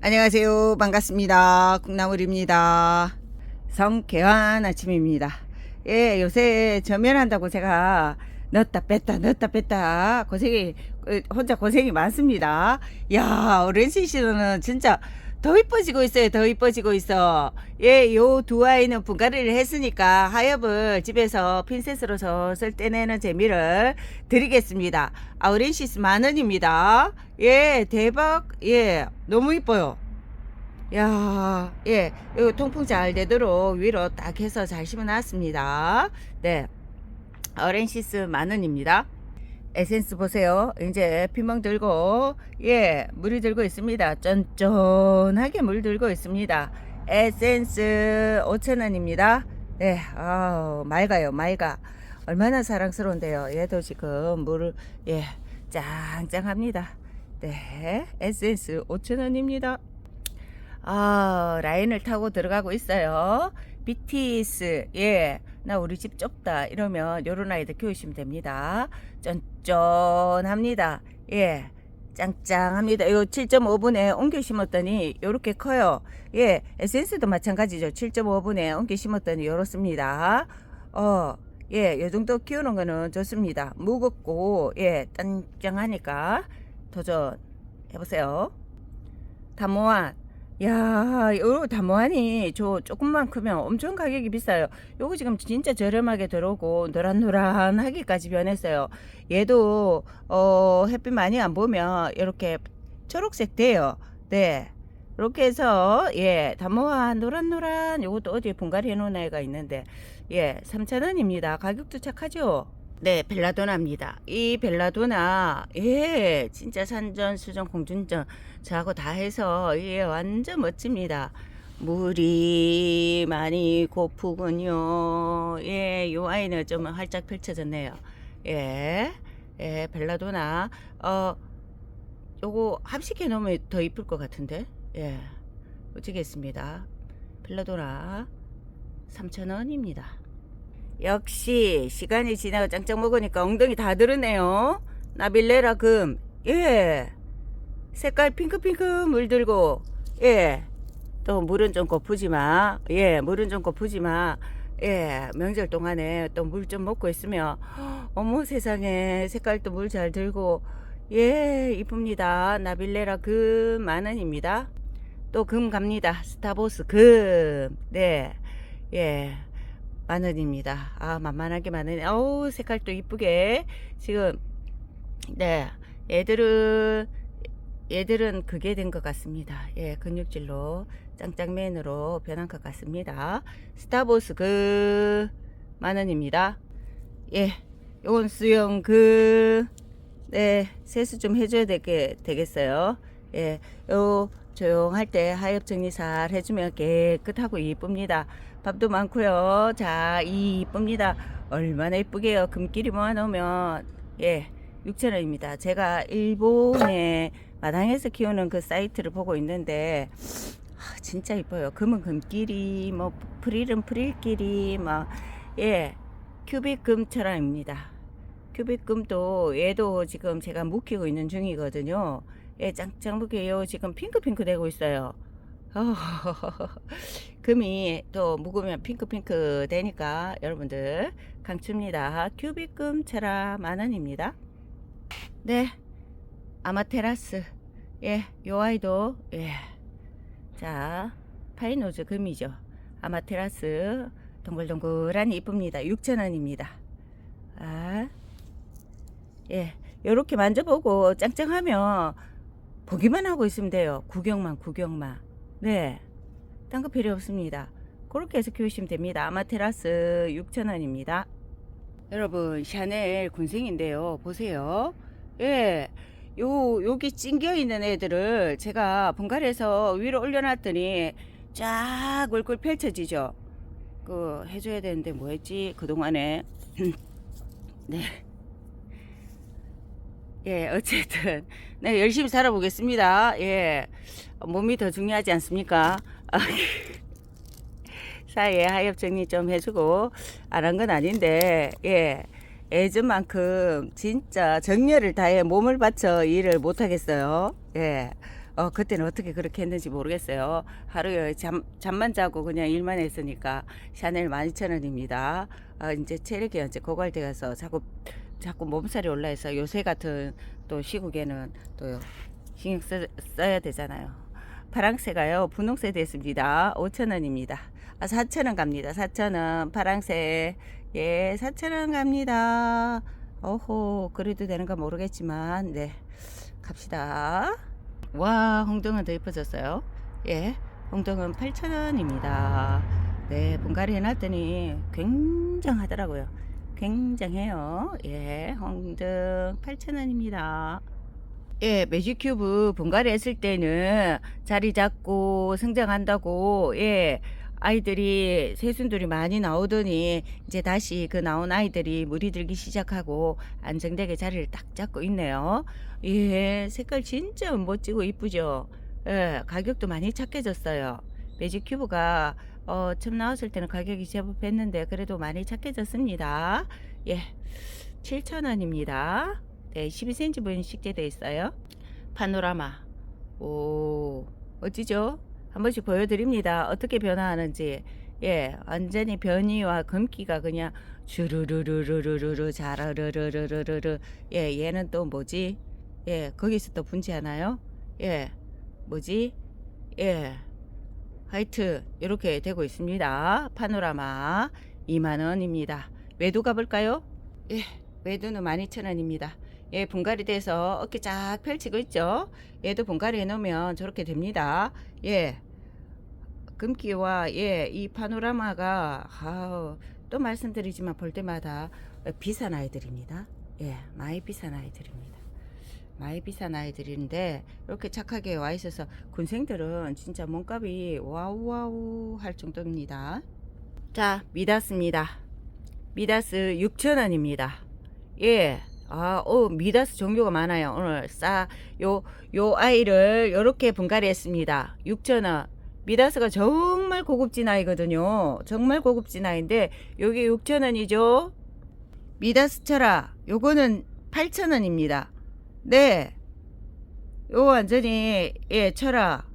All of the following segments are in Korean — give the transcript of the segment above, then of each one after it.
안녕하세요. 반갑습니다. 콩나물입니다. 성개환 아침입니다. 예, 요새 저면한다고 제가 넣었다 뺐다 넣었다 뺐다 고생이 어, 혼자 고생이 많습니다. 야, 오렌지 씨는 진짜 더 이뻐지고 있어요. 더 이뻐지고 있어. 예, 요 두 아이는 분갈이를 했으니까 하엽을 집에서 핀셋으로 설설 떼내는 재미를 드리겠습니다. 아우렌시스 만 원입니다. 예, 대박. 예, 너무 이뻐요. 야, 예, 요 통풍 잘 되도록 위로 딱 해서 잘 심어놨습니다. 네, 어렌시스 만 원입니다. 에센스 보세요. 이제 피멍 들고, 예, 물이 들고 있습니다. 쫀쫀하게 물 들고 있습니다. 에센스 5,000원입니다. 네, 아우, 맑아요, 맑아. 얼마나 사랑스러운데요. 얘도 지금 물을, 예, 짱짱합니다. 네, 에센스 5,000원입니다. 아, 라인을 타고 들어가고 있어요. BTS, 예. 나 우리 집 좁다. 이러면 요런 아이들 키우시면 됩니다. 쫀쫀합니다. 예. 짱짱합니다. 이거 7.5분에 옮겨 심었더니 요렇게 커요. 예. 에센스도 마찬가지죠. 7.5분에 옮겨 심었더니 요렇습니다. 어, 예. 요 정도 키우는 거는 좋습니다. 무겁고, 예. 짠짱하니까 도전 해보세요. 다모안. 야, 요 다모안이 저 조금만 크면 엄청 가격이 비싸요. 요거 지금 진짜 저렴하게 들어오고 노란노란하게까지 변했어요. 얘도 어 햇빛 많이 안 보면 이렇게 초록색 돼요. 네. 이렇게 해서 예 다모안 노란노란 요것도 어디에 분갈이 해 놓은 애가 있는데 예 3,000원입니다. 가격도 착하죠. 네, 벨라도나입니다. 이 벨라도나, 예, 진짜 산전, 수전, 공준전, 저하고 다 해서, 예, 완전 멋집니다. 물이 많이 고프군요. 예, 요 아이는 좀 활짝 펼쳐졌네요. 예, 예, 벨라도나, 어, 요거 합식해 놓으면 더 이쁠 것 같은데, 예, 어찌겠습니다. 벨라도나, 3,000원입니다. 역시 시간이 지나고 짱짱 먹으니까 엉덩이 다 드러네요. 나빌레라 금. 예. 색깔 핑크핑크 물들고. 예. 또 물은 좀 고프지 마. 예. 물은 좀 고프지 마. 예. 명절 동안에 또 물 좀 먹고 있으면 어머 세상에 색깔도 물 잘 들고 예, 이쁩니다. 나빌레라 금 만 원입니다. 또 금 갑니다. 스타보스 금. 네. 예. 만 원입니다. 아, 만만하게 만 원. 어우, 색깔도 이쁘게. 지금, 네. 얘들은, 얘들은 그게 된 것 같습니다. 예, 근육질로 짱짱맨으로 변한 것 같습니다. 스타보스 그, 만 원입니다. 예, 요건 수영 그, 네, 세수 좀 해줘야 되게, 되겠어요. 예, 요, 조용할 때 하엽 정리 잘 해주면 깨끗하고 이쁩니다. 밥도 많고요. 자, 이쁩니다. 얼마나 이쁘게요. 금끼리 모아놓으면 예, 6,000원입니다. 제가 일본의 마당에서 키우는 그 사이트를 보고 있는데 아, 진짜 이뻐요. 금은 금끼리, 뭐 프릴은 프릴끼리, 막 예, 큐빅 금처럼입니다. 큐빅 금도 얘도 지금 제가 묵히고 있는 중이거든요. 예, 짱짱 묵혀요. 지금 핑크핑크 되고 있어요. 어, 금이 또 묵으면 핑크핑크 되니까 여러분들 강추입니다. 큐빅금 체라 만원입니다. 네, 아마테라스. 예, 요 아이도 예. 자, 파이노즈 금이죠. 아마테라스 동글동글하니 이쁩니다. 6,000원입니다. 아, 예, 요렇게 만져보고 짱짱하면 보기만 하고 있으면 돼요. 구경만, 구경만. 네. 딴 거 필요 없습니다. 그렇게 해서 키우시면 됩니다. 아마테라스 6,000원입니다. 여러분, 샤넬 군생인데요. 보세요. 예. 요, 여기 찡겨 있는 애들을 제가 분갈이해서 위로 올려놨더니 쫙 얼굴 펼쳐지죠. 그, 해줘야 되는데 뭐 했지? 그동안에. 네. 예, 어쨌든. 네, 열심히 살아보겠습니다. 예. 몸이 더 중요하지 않습니까? 사이에 하엽 정리 좀 해주고, 안 한 건 아닌데, 예. 예전만큼 진짜 정열을 다해 몸을 바쳐 일을 못 하겠어요. 예. 어, 그때는 어떻게 그렇게 했는지 모르겠어요. 하루에 잠, 잠만 자고 그냥 일만 했으니까 샤넬 12,000원입니다. 아, 이제 체력이 이제 고갈돼 가서 자꾸, 자꾸 몸살이 올라해서 요새 같은 또 시국에는 또 신경 써, 써야 되잖아요. 파랑새가요, 분홍새 됐습니다. 5,000원입니다. 아, 4,000원 갑니다. 4,000원. 파랑새. 예, 4,000원 갑니다. 어호, 그래도 되는가 모르겠지만, 네. 갑시다. 와, 홍등은 더 예뻐졌어요. 예, 홍등은 8,000원입니다. 네, 분갈이 해놨더니 굉장하더라고요. 굉장해요. 예, 홍등 8,000원입니다. 예, 매직큐브 분갈이 했을 때는 자리 잡고 성장한다고, 예, 아이들이, 새순들이 많이 나오더니, 이제 다시 그 나온 아이들이 물이 들기 시작하고, 안정되게 자리를 딱 잡고 있네요. 예, 색깔 진짜 멋지고 이쁘죠? 예, 가격도 많이 착해졌어요. 매직큐브가, 어, 처음 나왔을 때는 가격이 제법 했는데, 그래도 많이 착해졌습니다. 예, 7,000원입니다. 네, 12cm 분 식재되어 있어요. 파노라마. 오, 멋지죠? 한 번씩 보여드립니다. 어떻게 변화하는지. 예, 완전히 변이와 검기가 그냥 주르르르르르르 자르르르르르르. 예, 얘는 또 뭐지? 예, 거기서 또 분지하나요? 예, 뭐지? 예, 하이트 이렇게 되고 있습니다. 파노라마 2만원입니다. 외도 가볼까요? 예, 외도는 12,000원입니다. 예, 분갈이 돼서 어깨 쫙 펼치고 있죠. 얘도 분갈이 해놓으면 저렇게 됩니다. 예, 금기와 예, 이 파노라마가 아우, 또 말씀드리지만 볼 때마다 비싼 아이들입니다. 예, 많이 비싼 아이들입니다. 많이 비싼 아이들인데 이렇게 착하게 와 있어서 군생들은 진짜 몸값이 와우와우 할 정도입니다. 자, 미다스입니다. 미다스 6,000원입니다. 예. 아, 어, 미다스 종류가 많아요. 오늘 싸, 요, 요 아이를 요렇게 분갈이 했습니다. 6,000원. 미다스가 정말 고급진 아이거든요. 정말 고급진 아이인데, 요게 6,000원이죠? 미다스 철아. 요거는 8,000원입니다. 네. 요 완전히, 예, 철아.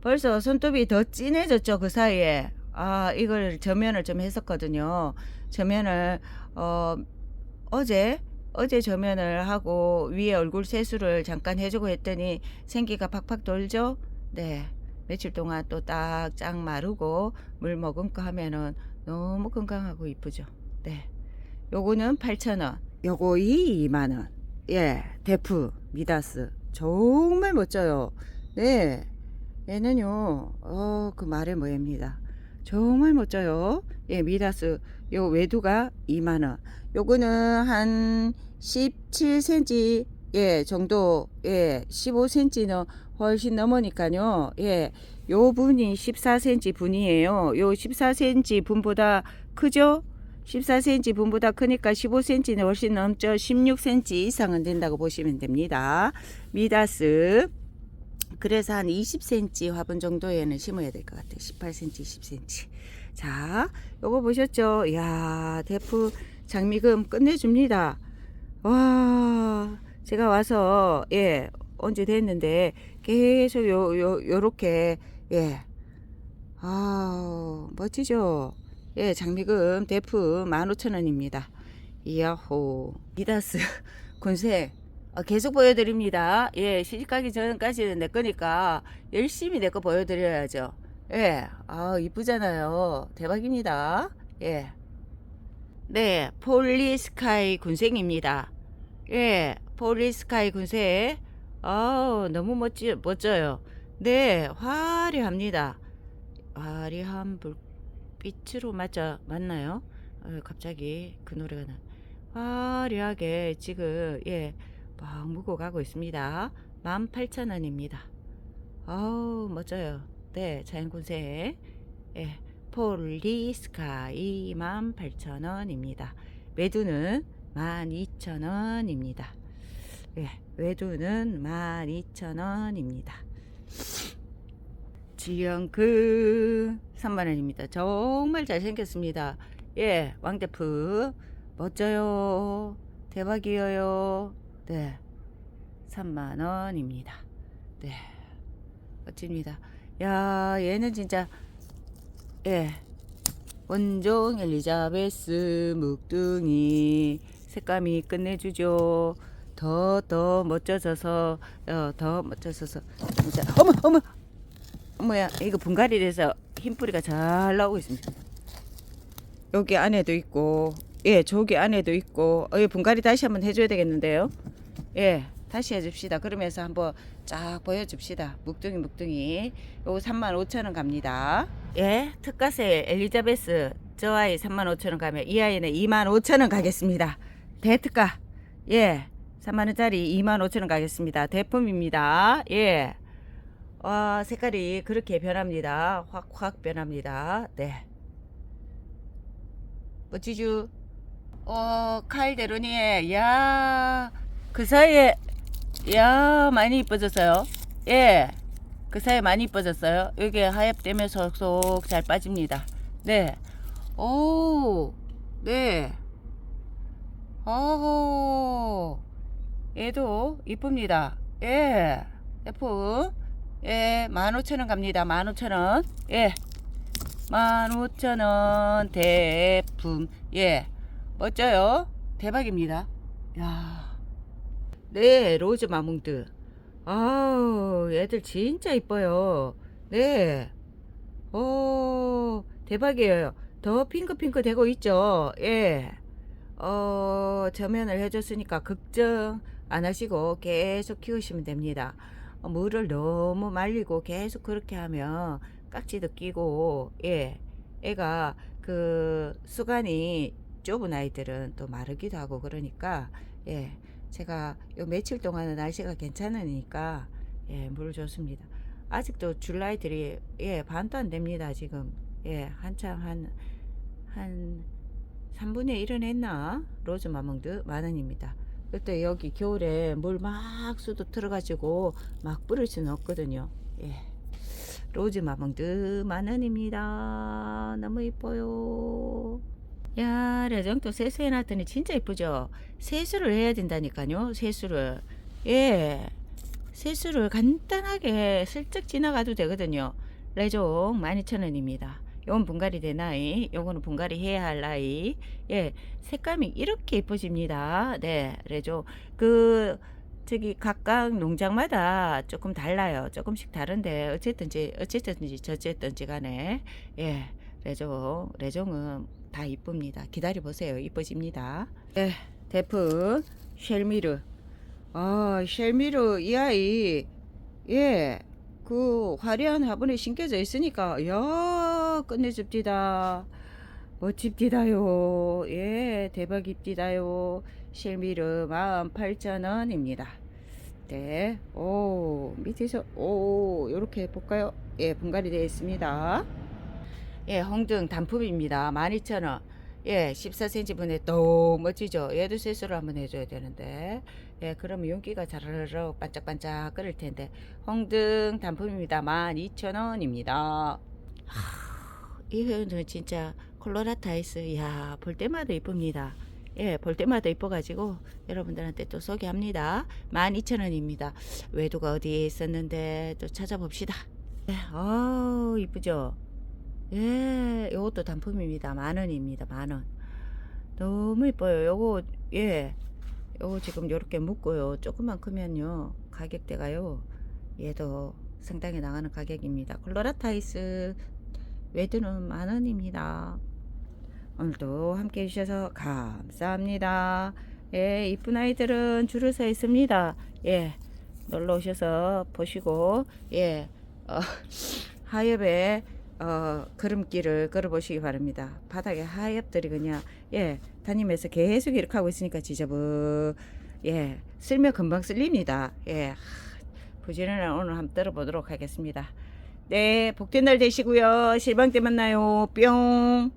벌써 손톱이 더 진해졌죠, 그 사이에. 아, 이걸 저면을 좀 했었거든요. 저면을, 어, 어제, 어제 저면을 하고 위에 얼굴 세수를 잠깐 해주고 했더니 생기가 팍팍 돌죠? 네. 며칠 동안 또딱짱 마르고 물 머금고 하면은 너무 건강하고 이쁘죠? 네. 요거는 8,000원. 요거 이 2만원. 예. 데프, 미다스. 정말 멋져요. 네. 얘는요, 어, 그 말에 뭐입니다. 정말 멋져요. 예, 미다스. 요 외두가 2만원. 요거는 한 17cm, 예, 정도, 예, 15cm는 훨씬 넘으니까요. 예, 요 분이 14cm 분이에요. 요 14cm 분보다 크죠? 14cm 분보다 크니까 15cm는 훨씬 넘죠. 16cm 이상은 된다고 보시면 됩니다. 미다스. 그래서 한 20cm 화분 정도에는 심어야 될 것 같아요. 18cm, 20cm. 자, 요거 보셨죠? 이야, 대프 장미금 끝내줍니다. 와, 제가 와서, 예, 언제 됐는데, 계속 요, 요, 요렇게, 예. 아 멋지죠? 예, 장미금 대프 15,000원입니다. 이야호. 미다스 군세 어, 계속 보여드립니다. 예, 시집가기 전까지는 내 거니까 열심히 내 거 보여드려야죠. 예, 아, 이쁘잖아요. 대박입니다. 예. 네, 폴리스카이 군생입니다. 예, 폴리스카이 군생. 아우, 너무 멋지, 멋져요. 네, 화려합니다. 화려한 불 빛으로 맞아, 맞나요? 어, 갑자기 그 노래가 나. 화려하게 지금, 예, 막 무고 가고 있습니다. 18,000원입니다. 아우, 멋져요. 네, 자연군세. 예, 폴리스카이 18,000원입니다. 외두는 12,000원입니다. 예, 외두는 12,000원입니다. 지영 그 3만원입니다. 정말 잘생겼습니다. 예, 왕대프. 멋져요. 대박이에요. 네. 3만원입니다. 네. 멋집니다. 야, 얘는 진짜 예. 원종 엘리자베스 묵둥이 색감이 끝내주죠. 더 더 멋져져서 어, 더 멋져져서 진짜 어머 어머 어머야 이거 분갈이 돼서 흰 뿌리가 잘 나오고 있습니다. 여기 안에도 있고 예 저기 안에도 있고 어, 이 분갈이 다시 한번 해줘야 되겠는데요. 예 다시 해줍시다. 그러면서 한번 쫙 보여줍시다. 묵둥이 묵둥이 요거 35,000원 갑니다. 예 특가세 엘리자베스 저 아이 35,000원 가면 이 아이는 25,000원 가겠습니다. 대특가 예 3만원짜리 25,000원 가겠습니다. 대품입니다. 예. 와 색깔이 그렇게 변합니다. 확확 변합니다. 네. 멋지죠? 어, 칼데로니, 야, 그 사이에, 야, 많이 이뻐졌어요. 예, 그 사이에 많이 이뻐졌어요. 여기 하얗되면 속속 잘 빠집니다. 네. 오, 네. 어호, 얘도 이쁩니다. 예, F, 예, 15,000원 갑니다. 15,000원. 예. 15,000원 대품. 예. 멋져요. 대박입니다. 야. 네 로즈 마몽드. 아우 얘들 진짜 이뻐요. 네. 오, 대박이에요. 더 핑크핑크 되고 있죠? 예. 어, 저면을 해줬으니까 걱정 안 하시고 계속 키우시면 됩니다. 어, 물을 너무 말리고 계속 그렇게 하면 깍지도 끼고 예. 애가 그 수간이 좁은 아이들은 또 마르기도 하고 그러니까 예. 제가 요 며칠 동안은 날씨가 괜찮으니까 예 물을 줬습니다. 아직도 줄 아이들이 예 반도 안 됩니다 지금. 예 한창 한한 3분의 1은 했나? 로즈 마몽드 만원입니다 그때 여기 겨울에 물 막 수도 틀어가지고 막 뿌릴 수는 없거든요 예. 로즈 마몽드 만원입니다. 너무 이뻐요. 야, 레정도 세수해놨더니 진짜 이쁘죠? 세수를 해야 된다니까요. 세수를. 예. 세수를 간단하게 슬쩍 지나가도 되거든요. 레종 12,000원입니다. 요건 분갈이 된 아이, 요거는 분갈이 해야 할 아이. 예, 색감이 이렇게 이뻐집니다. 네, 레종. 그, 저기 각각 농장마다 조금 달라요. 조금씩 다른데 어쨌든지 어쨌든지 저쨌든지 간에 예 레종 레종은 다 이쁩니다. 기다려 보세요. 이뻐집니다. 예 대프 쉘미르 아 쉘미르 이 아이 예 그 화려한 화분에 심겨져 있으니까 야 끝내줍디다. 멋집디다요. 예, 대박입디다요. 실미르 48,000원입니다. 네. 오, 밑에서, 오, 요렇게 볼까요? 예, 분갈이 되어 있습니다. 예, 홍등 단품입니다. 12,000원. 예, 14cm 분에 너무 멋지죠? 얘도 세수를 한번 해줘야 되는데. 예, 그러면 윤기가 자르르 반짝반짝 끓을 텐데. 홍등 단품입니다. 12,000원입니다. 이 회원은 진짜 콜로라타이스 야 볼 때마다 이쁩니다. 예 볼 때마다 이뻐가지고 여러분들한테 또 소개합니다. 12,000원입니다. 외도가 어디에 있었는데 또 찾아봅시다. 예, 아 이쁘죠? 예 요것도 단품입니다. 만원입니다 만원. 너무 이뻐요. 요거 예 요거 지금 요렇게 묶고요. 조금만 크면요 가격대가요 얘도 상당히 나가는 가격입니다. 콜로라타이스 외두는 만원입니다. 오늘도 함께 해주셔서 감사합니다. 예, 이쁜 아이들은 줄을 서 있습니다. 예, 놀러 오셔서 보시고, 예, 어, 하엽에, 어, 걸음길을 걸어보시기 바랍니다. 바닥에 하엽들이 그냥, 예, 다니면서 계속 이렇게 하고 있으니까 지저분, 예, 쓸면 금방 쓸립니다. 예, 부지런한 오늘 한번 들어보도록 하겠습니다. 네, 복된 날 되시고요. 실방 때 만나요. 뿅.